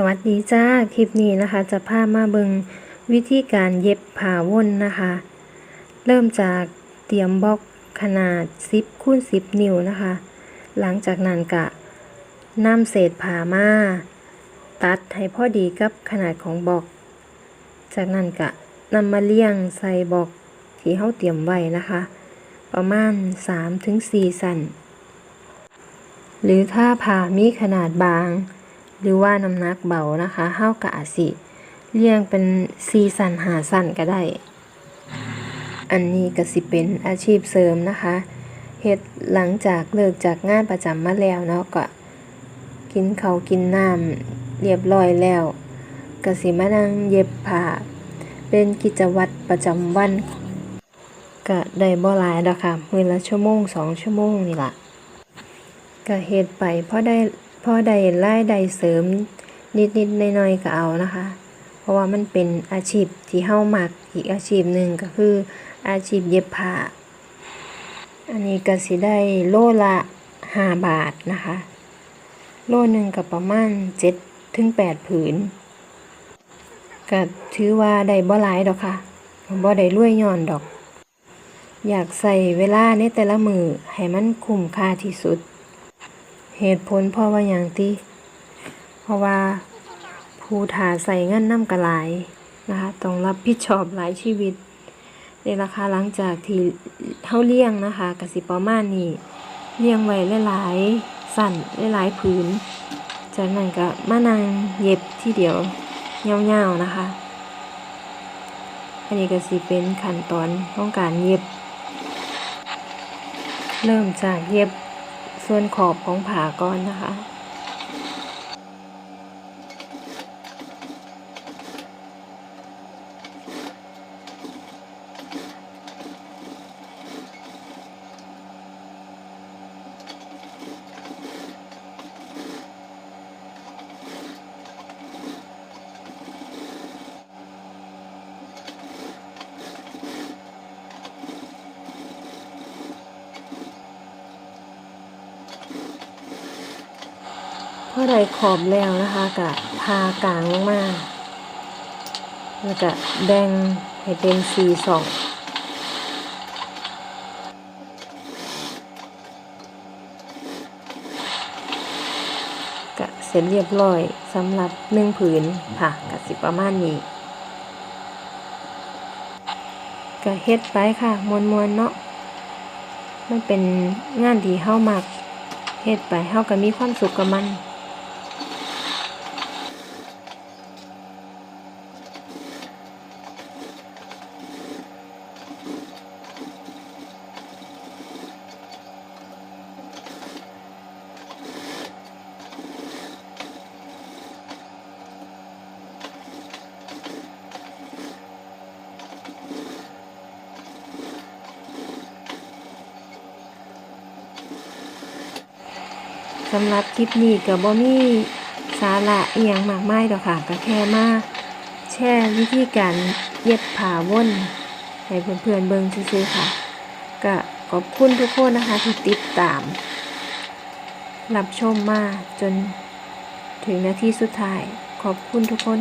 สวัสดีจ้า คลิปนี้นะคะ จะพามาเบิงวิธีการเย็บผ้าว่นนะคะ เริ่มจากเตรียมบล็อกขนาด 10คูณ10 นิ้วนะคะ หลังจากนั้นกะนำเศษผ้ามาตัดให้พอดีกับขนาดของบล็อก จากนั้นกะนำมาเลี่ยงใส่บล็อกที่เฮาเตรียมไว้นะคะ ประมาณ 3-4 สันหรือถ้าผ้ามีขนาดบาง หรือว่าน้ำหนักเบานะคะเฮากะอาสิเลี่ยงเป็นสี่สันหาสันก็ได้ อันนี้ก็สิเป็นอาชีพเสริมนะคะเฮ็ดหลังจากเลิกจากงานประจำมาแล้วเนาะก็กินเขากินน้ำเรียบร้อยแล้วก็สิมานั่งเย็บผ้าเป็นกิจวัตรประจำวันก็ได้บ่หลายดอกค่ะมื้อละชั่วโมงสองชั่วโมงนี่ล่ะก็เฮ็ดไปพอได้ พอได้รายได้เสริมนิดๆหน่อยๆก็เอานะคะ เพราะว่ามันเป็นอาชีพที่เฮามักอีกอาชีพหนึ่งก็คืออาชีพเย็บผ้า อันนี้ก็สิได้โลละ5บาทนะคะ โลหนึ่งก็ประมาณ7ถึง8ผืนก็ถือว่าได้บ่หลายดอกค่ะบ่ได้รวยย้อนดอก อยากใส่เวลาในแต่ละมือให้มันคุ้มค่าที่สุด เหตุผลเพราะว่าอย่างที่เพราะว่าผู้ถาใส่เงินน้ำกระหลายนะคะต้องรับผิดชอบหลายชีวิตในราคาหลังจากที่เท่าเลี้ยงนะคะกสิประมาณนี้เลี้ยงไว้หลายๆสั่นหลายๆผืนจากนั้นก็มานั่งเย็บที่เดียวเงาวๆนะคะอันนี้ก็สิเป็นขั้นตอนของการเย็บ เริ่มจากเย็บ ส่วนขอบของผาก่อนนะคะ อได้ขอบแล้วนะคะกะพากลางมาแล้วก็แบ่งให้เป็นสีสองก็เสร็จเรียบร้อยสำหรับหนึ่งผืนค่ะกะสิประมาณนี้ก็เฮ็ดไปค่ะมวนๆเนาะมันเป็นงานที่เฮามักเฮ็ดไปเฮาก็มีความสุขกับมัน สำหรับคลิปนี้กับบ่มีสาระเอียงมากไมายดอกค่ะก็แค่มาแช่วิธีการเย็บผ้าว่นให้เพื่อนๆเบิ่งซื่อๆค่ะก็ขอบคุณทุกคนนะคะที่ติดตาม รับชมมาจนถึงนาทีสุดท้าย ขอบคุณทุกคน